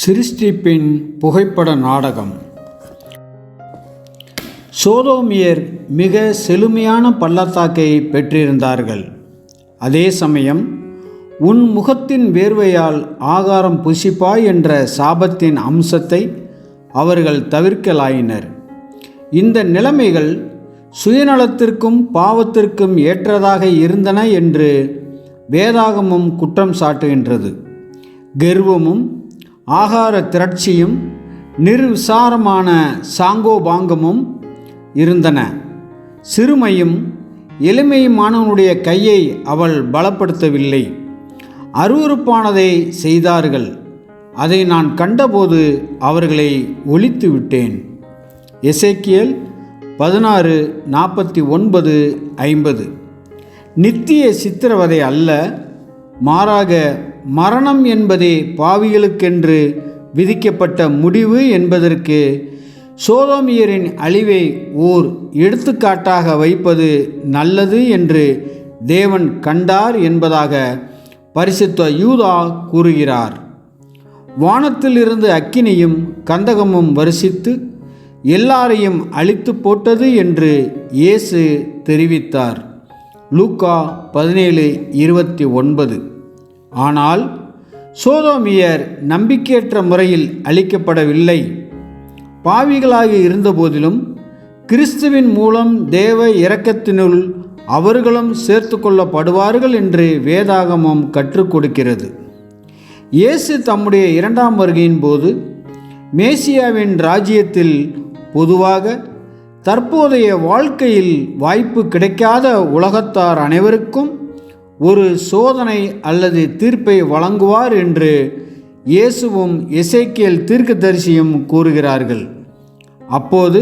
சிருஷ்டிப்பின் புகைப்பட நாடகம். சோதோமியர் மிக செழுமையான பள்ளத்தாக்கை பெற்றிருந்தார்கள். அதே சமயம் உன் முகத்தின் வேர்வையால் ஆகாரம் புசிப்பாய் என்ற சாபத்தின் அம்சத்தை அவர்கள் தவிர்க்கலாயினர். இந்த நிலைமைகள் சுயநலத்திற்கும் பாவத்திற்கும் ஏற்றதாக இருந்தன என்று வேதாகமும் குற்றம் சாட்டுகின்றது. கர்வமும் ஆகார திரட்சியும் நிர்விசாரமான சாங்கோபாங்கமும் இருந்தன. சிறுமையும் எளிமையுமானவனுடைய கையை அவள் பலப்படுத்தவில்லை. அருவருப்பானதை செய்தார்கள். அதை நான் கண்டபோது அவர்களை ஒழித்து விட்டேன். எசேக்கியல் பதினாறு நாற்பத்தி ஒன்பது ஐம்பது. நித்திய சித்திரவதை அல்ல மாறாக மரணம் என்பதே பாவிகளுக்கென்று விதிக்கப்பட்ட முடிவு என்பதற்கு சோதோமியரின் அழிவை ஓர் எடுத்துக்காட்டாக வைப்பது நல்லது என்று தேவன் கண்டார் என்பதாக பரிசுத்த யூதா கூறுகிறார். வானத்திலிருந்து அக்கினியும் கந்தகமும் வருஷித்து எல்லாரையும் அழித்து போட்டது என்று இயேசு தெரிவித்தார். லூக்கா பதினேழு இருபத்தி ஒன்பது. ஆனால் சோதோமியர் நம்பிக்கையற்ற முறையில் அழிக்கப்படவில்லை பாவிகளாக இருந்தபோதிலும் கிறிஸ்துவின் மூலம் தேவ இரக்கத்தினுள் அவர்களும் சேர்த்து கொள்ளப்படுவார்கள் என்று வேதாகமம் கற்றுக் கொடுக்கிறது. இயேசு தம்முடைய இரண்டாம் வருகையின் போது மேசியாவின் ராஜ்யத்தில் பொதுவாக தற்போதைய வாழ்க்கையில் வாய்ப்பு கிடைக்காத உலகத்தார் அனைவருக்கும் ஒரு சோதனை அல்லது தீர்ப்பை வழங்குவார் என்று இயேசுவும் இசைக்கியல் தீர்க்கதரிசியும் கூறுகிறார்கள். அப்போது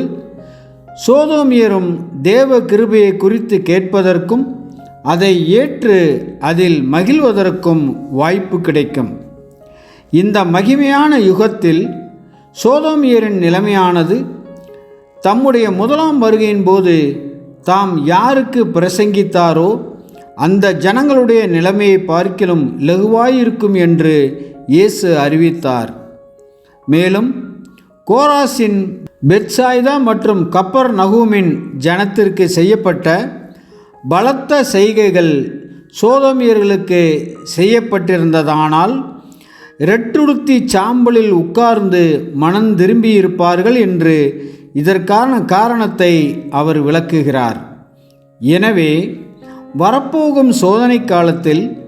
சோதோமியரும் தேவ கிருபையை குறித்து கேட்பதற்கும் அதை ஏற்று அதில் மகிழ்வதற்கும் வாய்ப்பு கிடைக்கும். இந்த மகிமையான யுகத்தில் சோதோமியரின் நிலைமையானது தம்முடைய முதலாம் வருகையின் போது தாம் யாருக்கு பிரசங்கித்தாரோ அந்த ஜனங்களுடைய நிலைமையை பார்க்கிலும் லகுவாயிருக்கும் என்று இயேசு அறிவித்தார். மேலும் கோராசின் பெட்சாய்தா மற்றும் கப்பர் நகூமின் ஜனத்திற்கு செய்யப்பட்ட பலத்த செய்கைகள் சோதமியர்களுக்கு செய்யப்பட்டிருந்ததானால் ரெட்டுடுத்தி சாம்பலில் உட்கார்ந்து மனம் திரும்பியிருப்பார்கள் என்று இதற்கான காரணத்தை அவர் விளக்குகிறார். எனவே வரப்போகும் சோதனை காலத்தில்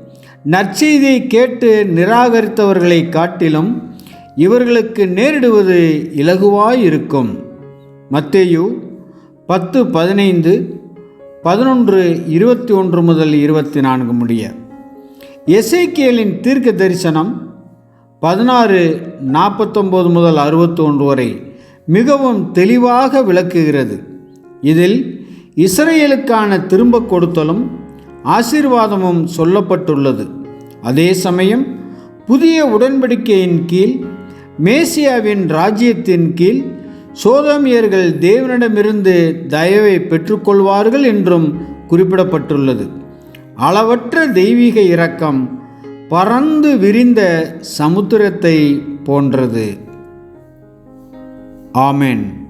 நற்செய்தியை கேட்டு நிராகரித்தவர்களை காட்டிலும் இவர்களுக்கு நேரிடுவது இலகுவாயிருக்கும். மத்தேயு பத்து பதினைந்து பதினொன்று இருபத்தி ஒன்று முதல் இருபத்தி நான்கு முடிய. எசைக்கியலின் தீர்க்க தரிசனம் பதினாறு நாற்பத்தொம்போது முதல் அறுபத்தொன்று வரை மிகவும் தெளிவாக விளக்குகிறது. இதில் இஸ்ரேலுக்கான திரும்ப கொடுத்தலும் ஆசீர்வாதமும் சொல்லப்பட்டுள்ளது. அதே சமயம் புதிய உடன்படிக்கையின் கீழ் மேசியாவின் ராஜ்யத்தின் கீழ் சோதமியர்கள் தேவனிடமிருந்து தயவை பெற்றுக்கொள்வார்கள் என்றும் குறிப்பிடப்பட்டுள்ளது. அளவற்ற தெய்வீக இரக்கம் பறந்து விரிந்த சமுத்திரத்தை போன்றது. ஆமென்.